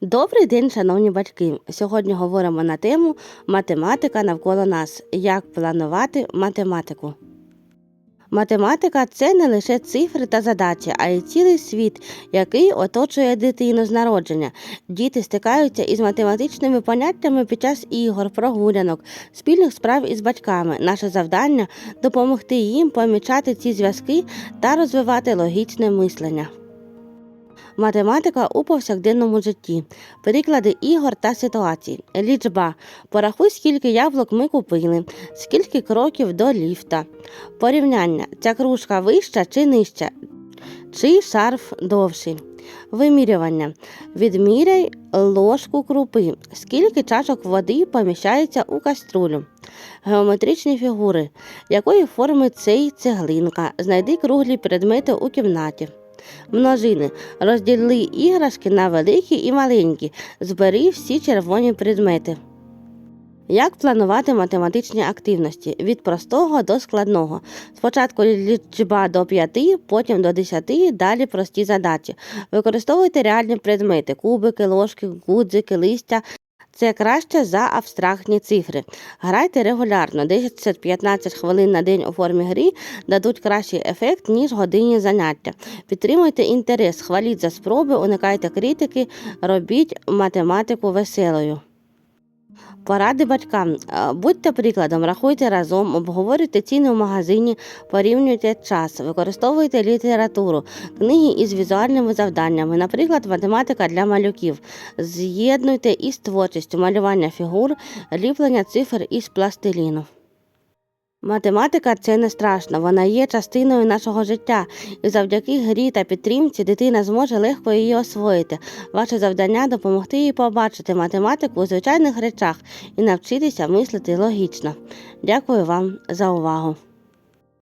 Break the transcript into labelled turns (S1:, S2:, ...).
S1: Добрий день, шановні батьки! Сьогодні говоримо на тему математика навколо нас. Як планувати математику. Математика це не лише цифри та задачі, а й цілий світ, який оточує дитину з народження. Діти стикаються із математичними поняттями під час ігор, прогулянок, спільних справ із батьками. Наше завдання допомогти їм помічати ці зв'язки та розвивати логічне мислення. Математика у повсякденному житті. Приклади ігор та ситуацій. Лічба. Порахуй, скільки яблук ми купили, скільки кроків до ліфта. Порівняння. Ця кружка вища чи нижча, чи шарф довший. Вимірювання. Відміряй ложку крупи. Скільки чашок води поміщається у каструлю. Геометричні фігури. Якої форми цей цеглинка? Знайди круглі предмети у кімнаті. Множини. Розділи іграшки на великі і маленькі. Збери всі червоні предмети. Як планувати математичні активності від простого до складного? Спочатку лічба до 5, потім до 10, далі прості задачі. Використовуйте реальні предмети: кубики, ложки, гудзики, листя. Це краще за абстрактні цифри. Грайте регулярно, 10-15 хвилин на день у формі грі дадуть кращий ефект, ніж годинні заняття. Підтримуйте інтерес, хваліть за спроби, уникайте критики, робіть математику веселою. Поради батькам. Е, Будьте прикладом, рахуйте разом, обговорюйте ціни в магазині, порівнюйте час, використовуйте літературу, книги із візуальними завданнями, наприклад, математика для малюків. З'єднуйте із творчістю малювання фігур, ліплення цифр із пластиліну. Математика це не страшно, вона є частиною нашого життя, і завдяки грі та підтримці дитина зможе легко її освоїти. Ваше завдання допомогти їй побачити математику у звичайних речах і навчитися мислити логічно. Дякую вам за увагу.